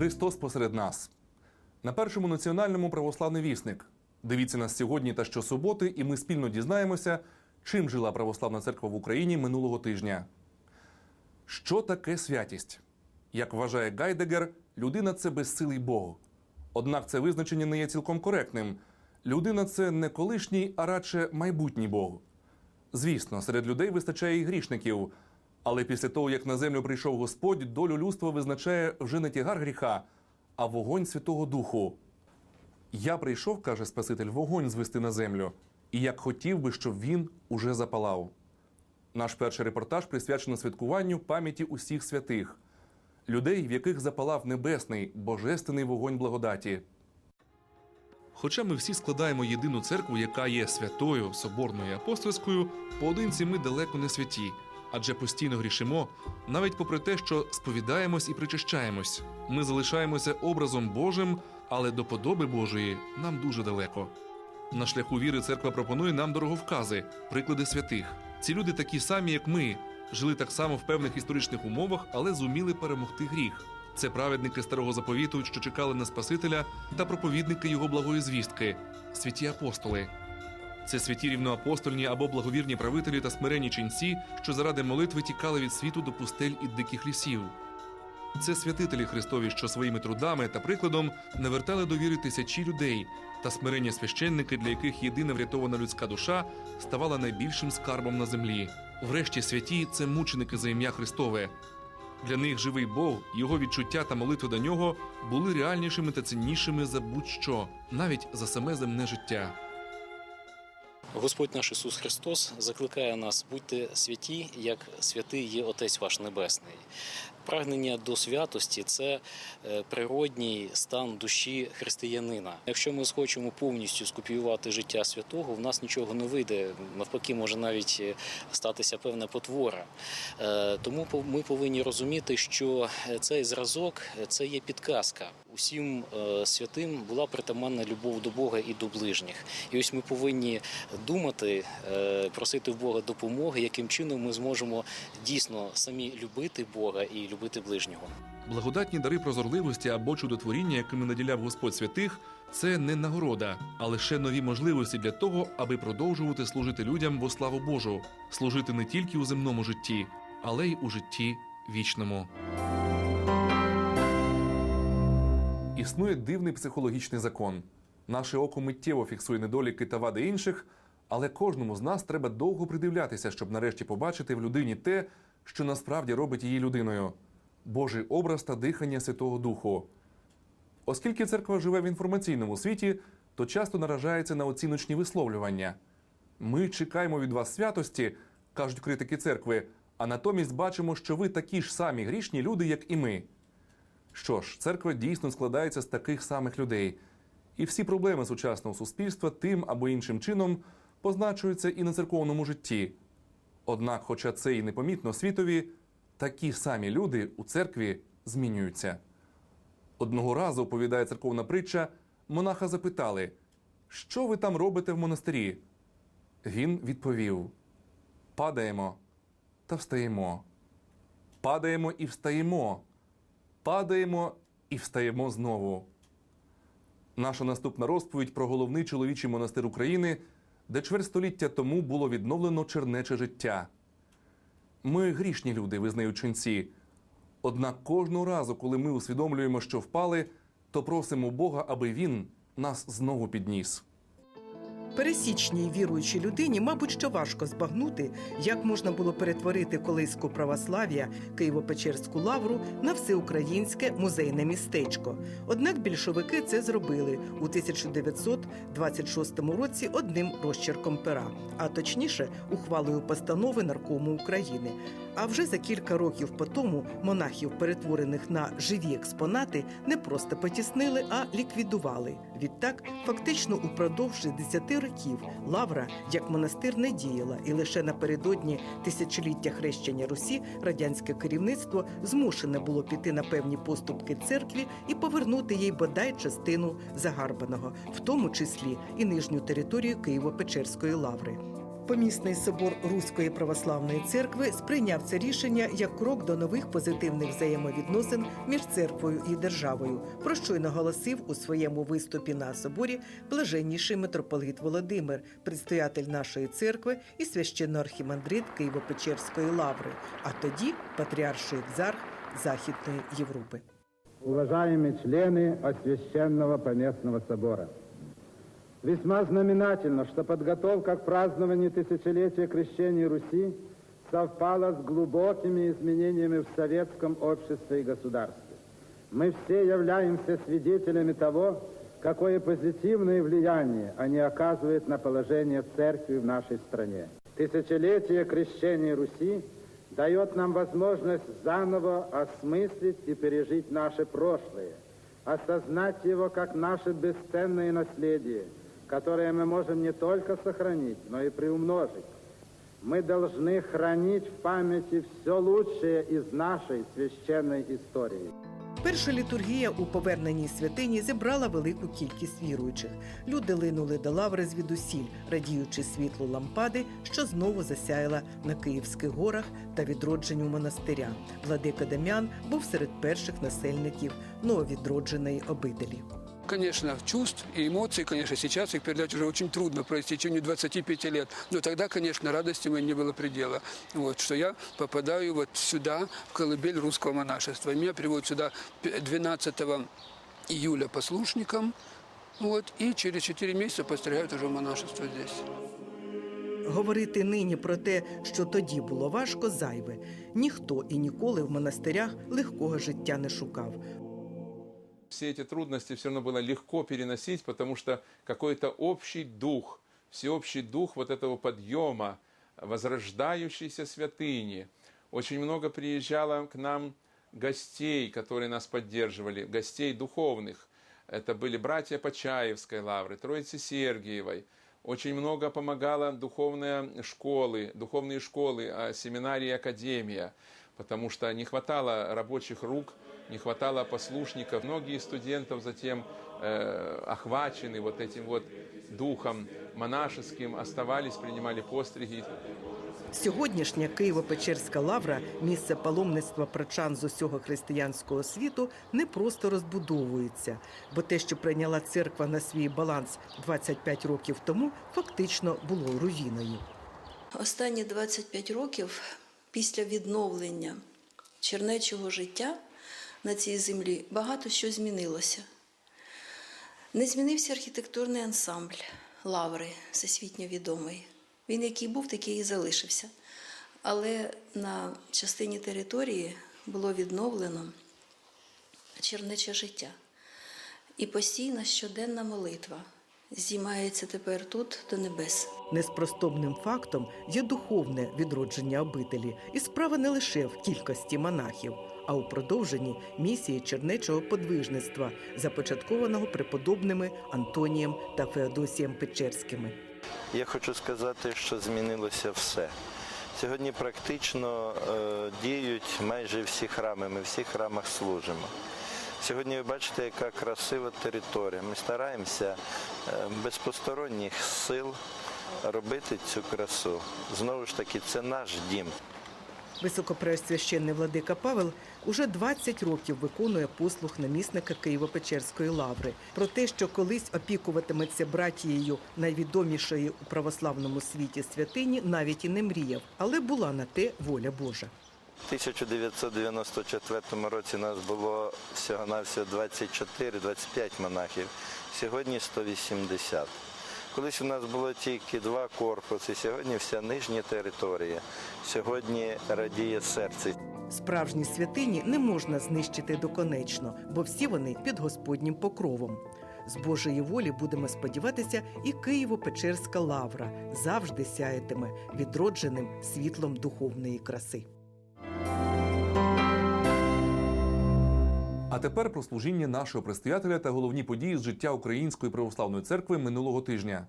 Христос посеред нас. На першому національному православний вісник. Дивіться нас сьогодні та щосуботи, і ми спільно дізнаємося, чим жила православна церква в Україні минулого тижня. Що таке святість? Як вважає Гайдегер, людина це безсилий Бог. Однак це визначення не є цілком коректним. Людина це не колишній, а радше майбутній Бог. Звісно, серед людей вистачає і грішників. Але після того, як на землю прийшов Господь, долю людства визначає вже не тягар гріха, а вогонь Святого Духу. Я прийшов, каже Спаситель, вогонь звести на землю, і як хотів би, щоб він уже запалав. Наш перший репортаж присвячено святкуванню пам'яті усіх святих, людей, в яких запалав небесний божественний вогонь благодаті. Хоча ми всі складаємо єдину церкву, яка є святою, соборною і апостольською, поодинці ми далеко не святі, адже постійно грішимо, навіть попри те, що сповідаємось і причащаємось. Ми залишаємося образом Божим, але до подоби Божої нам дуже далеко. На шляху віри церква пропонує нам дороговкази, приклади святих. Ці люди такі самі, як ми, жили так само в певних історичних умовах, але зуміли перемогти гріх. Це праведники старого заповіту, що чекали на Спасителя, та проповідники його благої звістки, святі апостоли. Це святі рівноапостольні або благовірні правителі та смиренні ченці, що заради молитви тікали від світу до пустель і диких лісів. Це святителі Христові, що своїми трудами та прикладом навертали до віри тисячі людей, та смиренні священники, для яких єдина врятована людська душа ставала найбільшим скарбом на землі. Врешті святі це мученики за ім'я Христове. Для них живий Бог, його відчуття та молитви до нього були реальнішими та ціннішими за будь-що, навіть за саме земне життя. Господь наш Ісус Христос закликає нас будьте святі, як святий є Отець ваш Небесний. Прагнення до святості це е, природній стан душі християнина. Якщо ми схочемо повністю скопіювати життя святого, в нас нічого не вийде. Навпаки, може навіть е, статися певна потвора. Е, Тому ми повинні розуміти, що цей зразок це є підказка. Усім е, святим була притаманна любов до Бога і до ближніх. І ось ми повинні думати, е, просити в Бога допомоги, яким чином ми зможемо дійсно самі любити Бога і любити ближнього. Благодатні дари прозорливості або чудотворіння, якими наділяв Господь святих, це не нагорода, а лише нові можливості для того, аби продовжувати служити людям во славу Божу, служити не тільки у земному житті, але й у житті вічному. Існує дивний психологічний закон. Наше око миттєво фіксує недоліки та вади інших, але кожному з нас треба довго придивлятися, щоб нарешті побачити в людині те, що насправді робить її людиною Божий образ та дихання Святого Духу. Оскільки церква живе в інформаційному світі, то часто наражається на оціночні висловлювання. Ми чекаємо від вас святості, кажуть критики церкви, а натомість бачимо, що ви такі ж самі грішні люди, як і ми. Що ж, церква дійсно складається з таких самих людей, і всі проблеми сучасного суспільства тим або іншим чином позначуються і на церковному житті. Однак, хоча це і непомітно світові, такі самі люди у церкві змінюються. Одного разу, оповідає церковна притча, монаха запитали, що ви там робите в монастирі? Він відповів: Падаємо та встаємо. Падаємо і встаємо. Падаємо і встаємо знову. Наша наступна розповідь про головний чоловічий монастир України, де чверть століття тому було відновлено чернече життя. Ми грішні люди, визнають ченці. Однак кожного разу, коли ми усвідомлюємо, що впали, то просимо Бога, аби Він нас знову підніс. Пересічній віруючій людині, мабуть, що важко збагнути, як можна було перетворити колиську православ'я Києво-Печерську лавру на всеукраїнське музейне містечко. Однак більшовики це зробили у 1926 році одним розчерком пера, а точніше ухвалою постанови наркому України. А вже за кілька років по тому монахів, перетворених на живі експонати, не просто потіснили, а ліквідували. Відтак, фактично, упродовж 60 років лавра як монастир не діяла, і лише напередодні тисячоліття хрещення Русі радянське керівництво змушене було піти на певні поступки церкві і повернути їй бодай частину загарбаного, в тому числі і нижню територію Києво-Печерської лаври. Помісний собор Руської православної церкви сприйняв це рішення як крок до нових позитивних взаємовідносин між церквою і державою, про що й наголосив у своєму виступі на соборі блаженніший митрополит Володимир, предстоятель нашої церкви і священноархімандрит Києво-Печерської лаври, а тоді патріарший екзарх Західної Європи. Уважаемые члены Освященного Поместного Собора, весьма знаменательно, что подготовка к празднованию тысячелетия крещения Руси совпала с глубокими изменениями в советском обществе и государстве. Мы все являемся свидетелями того, какое позитивное влияние они оказывают на положение церкви в нашей стране. Тысячелетие крещения Руси дает нам возможность заново осмыслить и пережить наше прошлое, осознать его как наше бесценное наследие, которое мы можем не только сохранить, но и приумножить. Мы должны хранить в памяти все лучшее из нашей священной истории. Перша літургія у поверненій святині зібрала велику кількість віруючих. Люди линули до лаври звідусіль, радіючи світлу лампади, що знову засяяла на Київських горах та відродженню монастиря. Владика Дам'ян був серед перших насельників нововідродженої обителі. Конечно, чувств и эмоций, конечно, сейчас их передать уже очень трудно по истечению 25 лет. Но тогда, конечно, радости моей не было предела. Вот, что я попадаю вот сюда, в колыбель русского монашества. Меня приводят сюда 12 июля послушником. Вот, и через 4 месяца постригают уже в монашество здесь. Говорити нині про те, що тоді було важко, зайве. Ніхто і ніколи в монастирях легкого життя не шукав. Все эти трудности все равно было легко переносить, потому что какой-то общий дух, всеобщий дух вот этого подъема, возрождающейся святыни. Очень много приезжало к нам гостей, которые нас поддерживали, гостей духовных. Это были братья Почаевской лавры, Троицы Сергиевой. Очень много помогала духовные школы, духовные школы, а, семинарии академия, потому что не хватало рабочих рук, не хватало послушников. Многие студентов затем э, охвачены вот этим вот духом монашеским, оставались, принимали постриги. Сьогоднішня Києво-Печерська лавра, місце паломництва прочан з усього християнського світу, не просто розбудовується, бо те, що прийняла церква на свій баланс 25 років тому, фактично було руїною. Останні 25 років після відновлення чернечого життя на цій землі багато що змінилося. Не змінився архітектурний ансамбль лаври, всесвітньо відомий. Він який був, такий і залишився. Але на частині території було відновлено чернече життя. І постійна щоденна молитва здіймається тепер тут до небес. Неспростовним фактом є духовне відродження обителі, і справа не лише в кількості монахів, а у продовженні місії чернечого подвижництва, започаткованого преподобними Антонієм та Феодосієм Печерськими. Я хочу сказати, що змінилося все. Сьогодні практично е, діють майже всі храми, ми в всіх храмах служимо. Сьогодні ви бачите, яка красива територія. Ми стараємося е, без посторонніх сил робити цю красу. Знову ж таки, це наш дім. Високопреосвященний владика Павел уже 20 років виконує послуг намісника Києво-Печерської лаври. Про те, що колись опікуватиметься братією найвідомішої у православному світі святині, навіть і не мріяв, але була на те воля Божа. У 1994 році нас було всього-навсього 24-25 монахів, сьогодні 180. Колись у нас було тільки два корпуси, сьогодні вся нижня територія. Сьогодні радіє серце. Справжні святині не можна знищити доконечно, бо всі вони під Господнім покровом. З Божої волі будемо сподіватися, і Києво-Печерська лавра завжди сяятиме відродженим світлом духовної краси. А тепер про служіння нашого предстоятеля та головні події з життя Української православної церкви минулого тижня.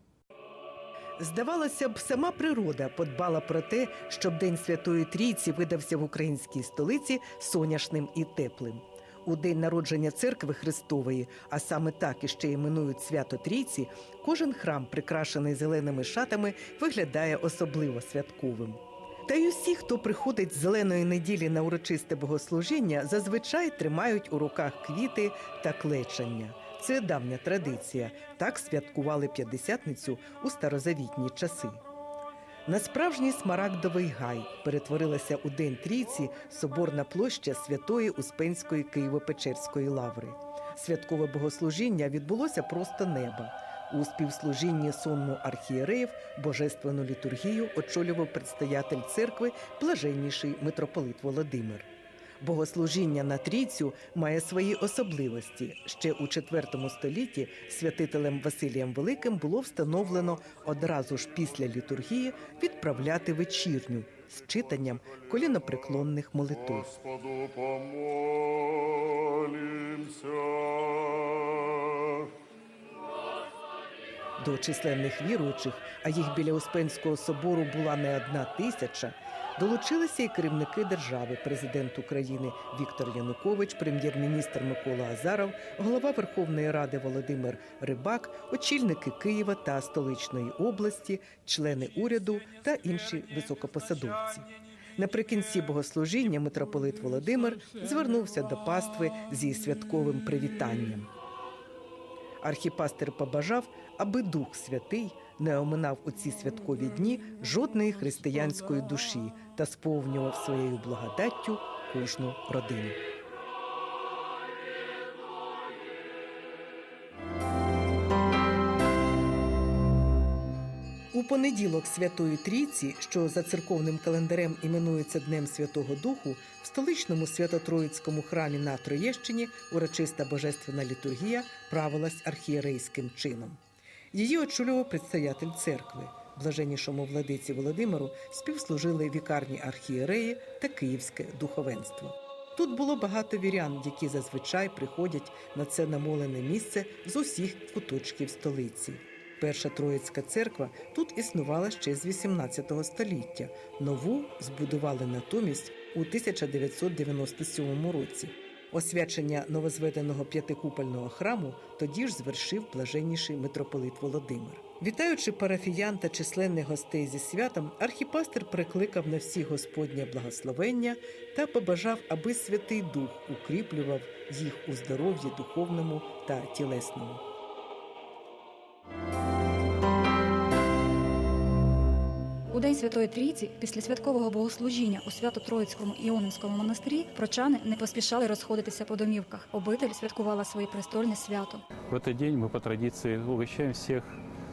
Здавалося б, сама природа подбала про те, щоб День Святої Трійці видався в українській столиці соняшним і теплим. У день народження церкви Христової, а саме так іще іменують свято Трійці, кожен храм, прикрашений зеленими шатами, виглядає особливо святковим. Та й усі, хто приходить з зеленої неділі на урочисте богослужіння, зазвичай тримають у руках квіти та клечання. Це давня традиція. Так святкували п'ятдесятницю у старозавітні часи. На справжній смарагдовий гай перетворилася у День Трійці соборна площа Святої Успенської Києво-Печерської лаври. Святкове богослужіння відбулося просто неба. У співслужінні сонму архієреїв божественну літургію очолював предстоятель церкви блаженніший митрополит Володимир. Богослужіння на трійцю має свої особливості. Ще у IV столітті святителем Василієм Великим було встановлено одразу ж після літургії відправляти вечірню з читанням колінопреклонних молитв. Господу помолимся. До численних віруючих, а їх біля Успенського собору була не одна тисяча, долучилися і керівники держави, президент України Віктор Янукович, прем'єр-міністр Микола Азаров, голова Верховної Ради Володимир Рибак, очільники Києва та столичної області, члени уряду та інші високопосадовці. Наприкінці богослужіння митрополит Володимир звернувся до пастви зі святковим привітанням. Архіпастер побажав, аби Дух Святий не оминав у ці святкові дні жодної християнської душі та сповнював своєю благодаттю кожну родину. У понеділок Святої Трійці, що за церковним календарем іменується Днем Святого Духу, в столичному Свято-Троїцькому храмі на Троєщині урочиста божественна літургія правилась архієрейським чином. Її очолював предстоятель церкви. Блаженнішому владиці Володимиру співслужили вікарні архієреї та київське духовенство. Тут було багато вірян, які зазвичай приходять на це намолене місце з усіх куточків столиці. Перша Троїцька церква тут існувала ще з 18 століття. Нову збудували натомість у 1997 році. Освячення новозведеного п'ятикупольного храму тоді ж звершив блаженніший митрополит Володимир. Вітаючи парафіян та численних гостей зі святом, архіпастер прикликав на всі Господнє благословення та побажав, аби Святий Дух укріплював їх у здоров'ї духовному та тілесному. День Святої Трійці, після святкового богослужіння у Свято-Троїцькому Іонинському монастирі, прочани не поспішали розходитися по домівках. Обитель святкувала своє престольне свято. В этот день мы по традиции угощаем всех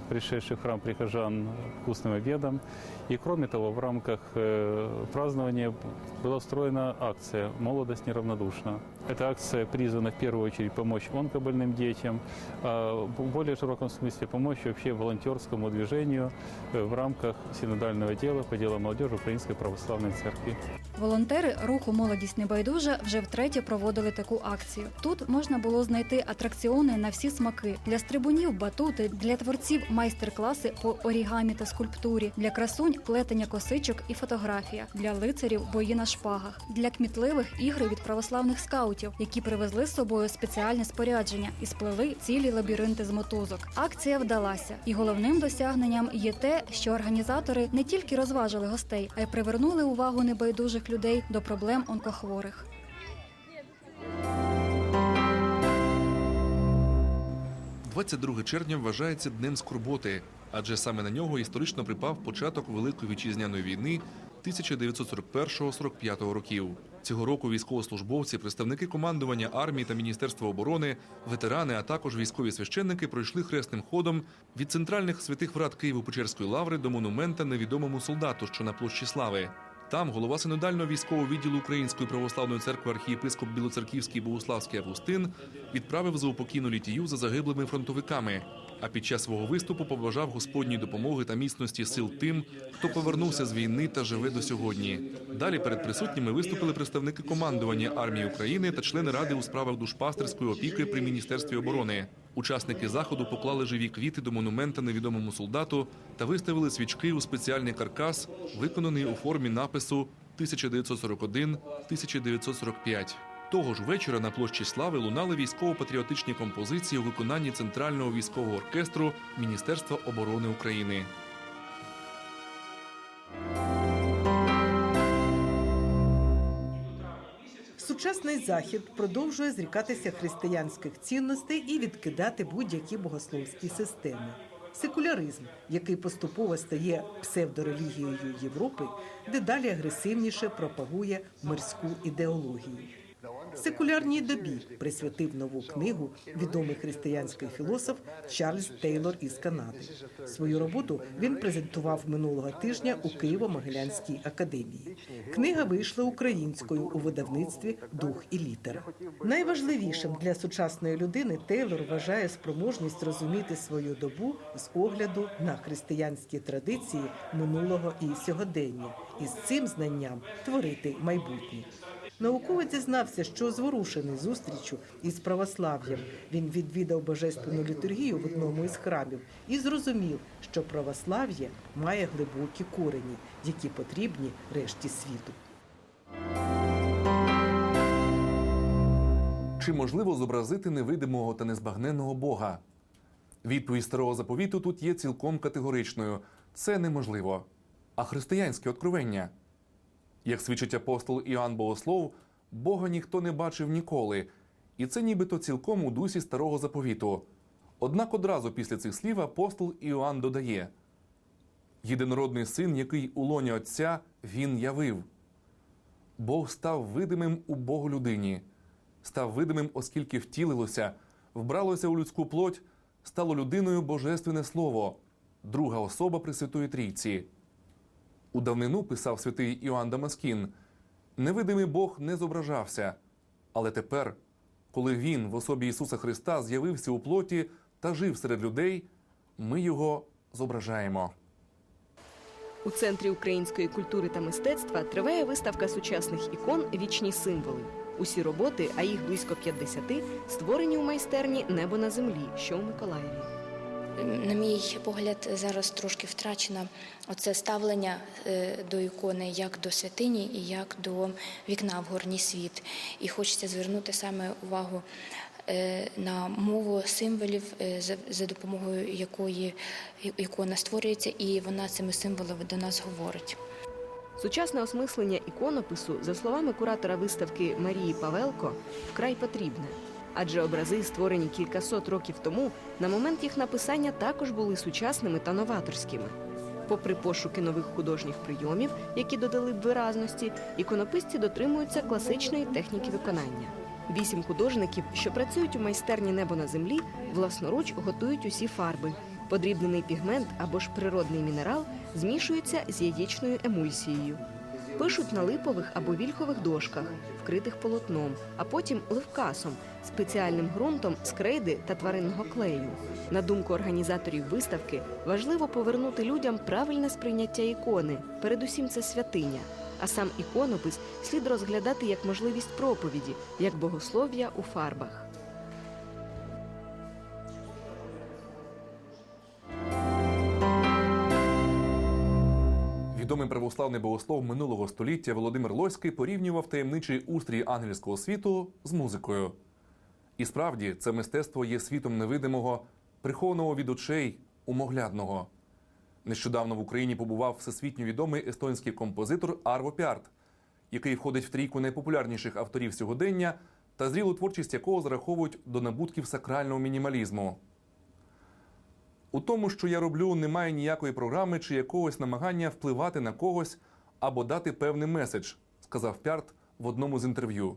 пришедших в храм прихожан вкусным обедом. И кроме того, в рамках э, празднования была устроена акция «Молодость неравнодушна». Эта акция призвана в первую очередь помочь онкобольным детям, а в более широком смысле помочь вообще волонтерскому движению э, в рамках синодального дела по делам молодежи Украинской Православной Церкви. Волонтери руху Молодість небайдужа вже втретє проводили таку акцію. Тут можна було знайти атракціони на всі смаки для стрибунів, батути, для творців майстер-класи по орігамі та скульптурі, для красунь плетення косичок і фотографія, для лицарів бої на шпагах, для кмітливих ігри від православних скаутів, які привезли з собою спеціальне спорядження і сплели цілі лабіринти з мотузок. Акція вдалася, і головним досягненням є те, що організатори не тільки розважили гостей, а й привернули увагу небайдужих людей до проблем онкохворих. – 22 червня вважається днем скорботи, адже саме на нього історично припав початок Великої вітчизняної війни 1941-45 років. Цього року військовослужбовці, представники командування армії та Міністерства оборони, ветерани, а також військові священники пройшли хресним ходом від центральних святих врат Києво-Печерської лаври до монумента невідомому солдату, що на площі Слави. Там голова синодального військового відділу Української православної церкви архієпископ Білоцерківський Богославський Августин відправив заупокійну літію за загиблими фронтовиками. А під час свого виступу побажав Господній допомоги та міцності сил тим, хто повернувся з війни та живе до сьогодні. Далі перед присутніми виступили представники командування армії України та члени ради у справах душпастерської опіки при міністерстві оборони. Учасники заходу поклали живі квіти до монумента невідомому солдату та виставили свічки у спеціальний каркас, виконаний у формі напису 1941-1945. Того ж вечора на площі Слави лунали військово-патріотичні композиції у виконанні Центрального військового оркестру Міністерства оборони України. Сучасний захід продовжує зрікатися християнських цінностей і відкидати будь-які богословські системи. Секуляризм, який поступово стає псевдорелігією Європи, дедалі агресивніше пропагує мирську ідеологію. Секулярній добі присвятив нову книгу відомий християнський філософ Чарльз Тейлор із Канади. Свою роботу він презентував минулого тижня у Києво-Могилянській академії. Книга вийшла українською у видавництві Дух і літера. Найважливішим для сучасної людини Тейлор вважає спроможність розуміти свою добу з огляду на християнські традиції минулого і сьогодення, і з цим знанням творити майбутнє. Науковець зізнався, що зворушений зустрічю із православ'ям. Він відвідав божественну літургію в одному із храмів і зрозумів, що православ'я має глибокі корені, які потрібні решті світу. Чи можливо зобразити невидимого та незбагненного Бога? Відповідь старого заповіту тут є цілком категоричною: це неможливо. А християнське откровення? Як свідчить апостол Іоанн Богослов, Бога ніхто не бачив ніколи, і це нібито цілком у дусі старого заповіту. Однак одразу після цих слів апостол Іоанн додає: єдинородний син, який у лоні Отця він явив. Бог став видимим у Богу людині, став видимим, оскільки втілилося, вбралося у людську плоть, стало людиною Божественне Слово, друга особа Пресвятої Трійці. У давнину писав святий Іоанн Дамаскін, невидимий Бог не зображався, але тепер, коли Він в особі Ісуса Христа з'явився у плоті та жив серед людей, ми його зображаємо. У центрі української культури та мистецтва триває виставка сучасних ікон Вічні символи. Усі роботи, а їх близько 50, створені у майстерні Небо на землі, що у Миколаєві. На мій погляд, зараз трошки втрачено оце ставлення е, до ікони як до святині і як до вікна в горній світ. І хочеться звернути саме увагу е, на мову символів, е, за- за допомогою якої ікона створюється, і вона цими символами до нас говорить. Сучасне осмислення іконопису, за словами куратора виставки Марії Павелко, вкрай потрібне. Адже образи, створені кількасот років тому, на момент їх написання також були сучасними та новаторськими. Попри пошуки нових художніх прийомів, які додали б виразності, іконописці дотримуються класичної техніки виконання. Вісім художників, що працюють у майстерні небо на землі, власноруч готують усі фарби. Подрібнений пігмент або ж природний мінерал змішується з яєчною емульсією. Пишуть на липових або вільхових дошках, вкритих полотном, а потім ливкасом, спеціальним ґрунтом з крейди та тваринного клею. На думку організаторів виставки, важливо повернути людям правильне сприйняття ікони. Передусім, це святиня. А сам іконопис слід розглядати як можливість проповіді, як богослов'я у фарбах. Православний богослов минулого століття Володимир Лоський порівнював таємничий устрій ангельського світу з музикою. І справді це мистецтво є світом невидимого, прихованого від очей, умоглядного. Нещодавно в Україні побував всесвітньо відомий естонський композитор Арво Пярт, який входить в трійку найпопулярніших авторів сьогодення та зрілу творчість якого зараховують до набутків сакрального мінімалізму. У тому, що я роблю, немає ніякої програми чи якогось намагання впливати на когось або дати певний меседж, сказав Пярт в одному з інтерв'ю.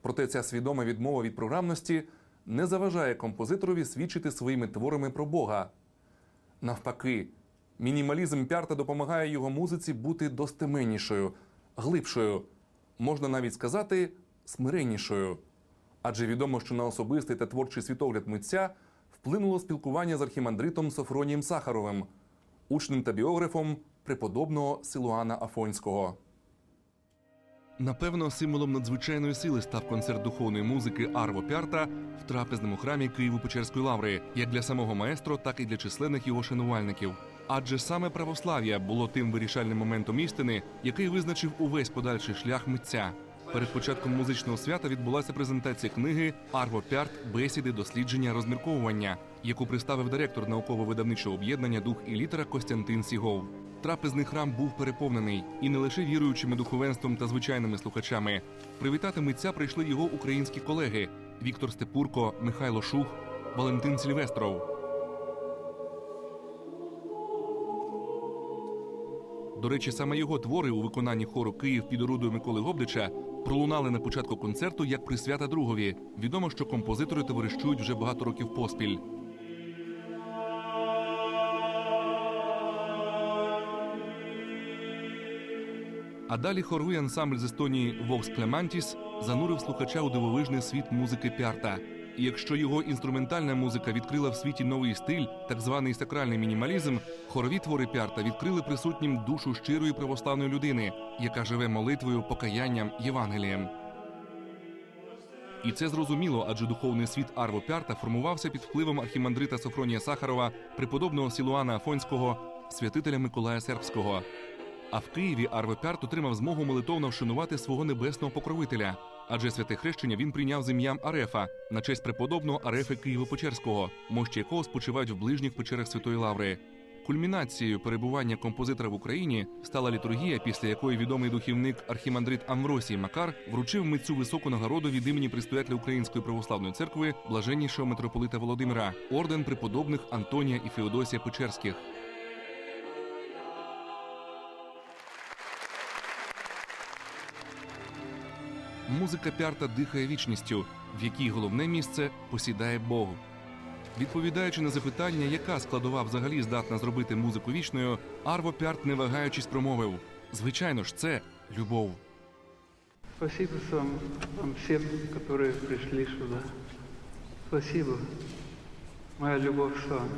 Проте ця свідома відмова від програмності не заважає композиторові свідчити своїми творами про Бога. Навпаки, мінімалізм Пярта допомагає його музиці бути достеменнішою, глибшою, можна навіть сказати, смиреннішою. Адже відомо, що на особистий та творчий світогляд митця вплинуло спілкування з архімандритом Софронієм Сахаровим, учнем та біографом преподобного Силуана Афонського. Напевно, символом надзвичайної сили став концерт духовної музики Арво Пярта в трапезному храмі Києво-Печерської лаври, як для самого маестро, так і для численних його шанувальників. Адже саме православ'я було тим вирішальним моментом істини, який визначив увесь подальший шлях митця. Перед початком музичного свята відбулася презентація книги Арво Пярт Бесіди, дослідження, розмірковування, яку представив директор науково-видавничого об'єднання Дух і літера Костянтин Сігов. Трапезний храм був переповнений і не лише віруючими духовенством та звичайними слухачами. Привітати митця прийшли його українські колеги Віктор Степурко, Михайло Шух, Валентин Сільвестров. До речі, саме його твори у виконанні хору Київ під орудою Миколи Гобдича пролунали на початку концерту як присвята другові. Відомо, що композитори товаришують вже багато років поспіль. А далі хоровий ансамбль з Естонії Вокс Клемантіс занурив слухача у дивовижний світ музики Пярта. І якщо його інструментальна музика відкрила в світі новий стиль, так званий сакральний мінімалізм, хорові твори Пярта відкрили присутнім душу щирої православної людини, яка живе молитвою, покаянням, Євангелієм. І це зрозуміло, адже духовний світ Арво Пярта формувався під впливом архімандрита Софронія Сахарова, преподобного Сілуана Афонського, святителя Миколая Сербського. А в Києві Арво Пярт отримав змогу молитовно вшанувати свого небесного покровителя. Адже святе хрещення він прийняв з ім'ям Арефа на честь преподобного Арефи Києво-Печерського, мощі якого спочивають в ближніх печерах Святої Лаври. Кульмінацією перебування композитора в Україні стала літургія, після якої відомий духівник архімандрит Амвросій Макар вручив митцю високу нагороду від імені предстоятеля Української православної церкви блаженнішого митрополита Володимира, орден преподобних Антонія і Феодосія Печерських. Музика Пярта дихає вічністю, в якій головне місце посідає Бог. Відповідаючи на запитання, яка складова взагалі здатна зробити музику вічною, Арво Пярт, не вагаючись, промовив: звичайно ж, це любов. Спасибо вам, вам всем, которые пришли сюда. Спасибо. Моя любовь с вами.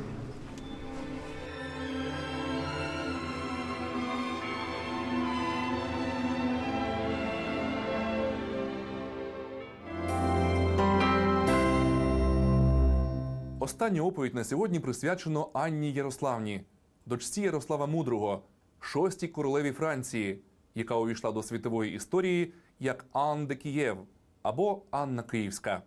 Остання оповідь на сьогодні присвячено Анні Ярославні, дочці Ярослава Мудрого, шостій королеві Франції, яка увійшла до світової історії як Ан де Києв або Анна Київська.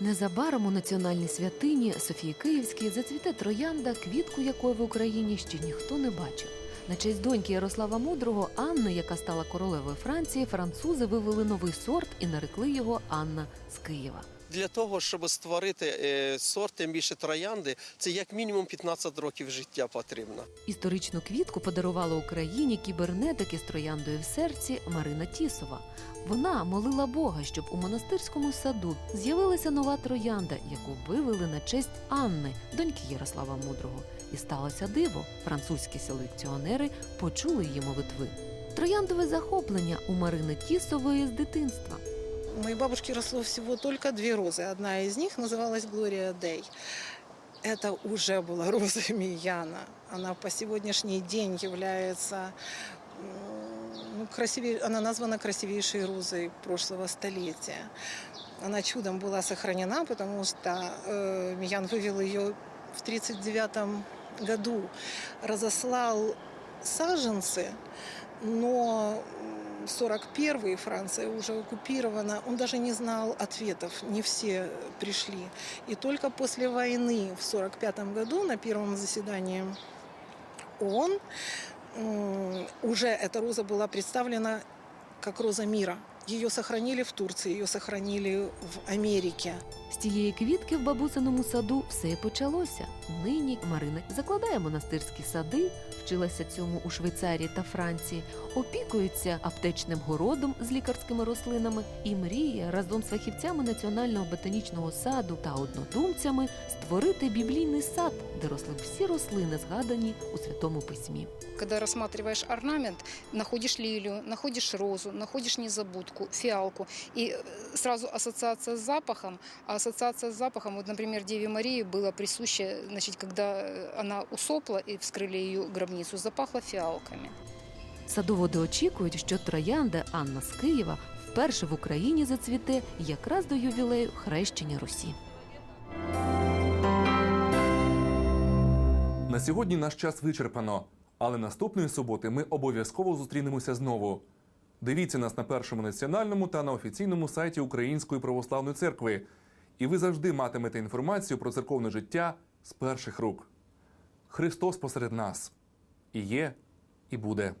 Незабаром у національній святині Софії Київській зацвіте троянда, квітку якої в Україні ще ніхто не бачив. На честь доньки Ярослава Мудрого Анни, яка стала королевою Франції, французи вивели новий сорт і нарекли його Анна з Києва. Для того, щоб створити е, сорт, тим більше троянди, це як мінімум 15 років життя потрібно. Історичну квітку подарувала Україні кібернетики з трояндою в серці Марина Тісова. Вона молила Бога, щоб у монастирському саду з'явилася нова троянда, яку вивели на честь Анни, доньки Ярослава Мудрого. І сталося диво. Французькі селекціонери почули її молитви. Трояндове захоплення у Марини Тісової з дитинства. Моей бабушки росло всего только две розы. Одна из них называлась Глория Дей. Это уже была роза Мияна. Она по сегодняшний день является ну, красивее, она названа красивейшей розой прошлого столетия. Она чудом была сохранена, потому что э, Миян вывел ее в 1939 году, разослал саженцы, но 41-й Франция уже оккупирована, он даже не знал ответов, не все пришли. И только после войны в 45 году на первом заседании ООН уже эта роза была представлена как роза мира. Ее сохранили в Турции, ее сохранили в Америке. З тієї квітки в бабусиному саду все і почалося. Нині Марина закладає монастирські сади, вчилася цьому у Швейцарії та Франції, опікується аптечним городом з лікарськими рослинами і мріє разом з фахівцями національного ботанічного саду та однодумцями створити біблійний сад, де росли всі рослини, згадані у святому письмі. Когда рассматриваешь орнамент, находишь лилию, находишь розу, находишь незабудку, фиалку. И э, сразу ассоциация с запахом ассоциация с запахом, вот, например, Деве Марии было присуще, значит, когда э, она усопла и вскрыли ее гробницу, запахло фиалками. Садоводи очікують, що троянда Анна з Києва вперше в Україні зацвіте якраз до ювілею хрещення Русі. На сьогодні наш час вичерпано, але наступної суботи ми обов'язково зустрінемося знову. Дивіться нас на першому національному та на офіційному сайті Української православної церкви. І ви завжди матимете інформацію про церковне життя з перших рук. Христос посеред нас і є, і буде.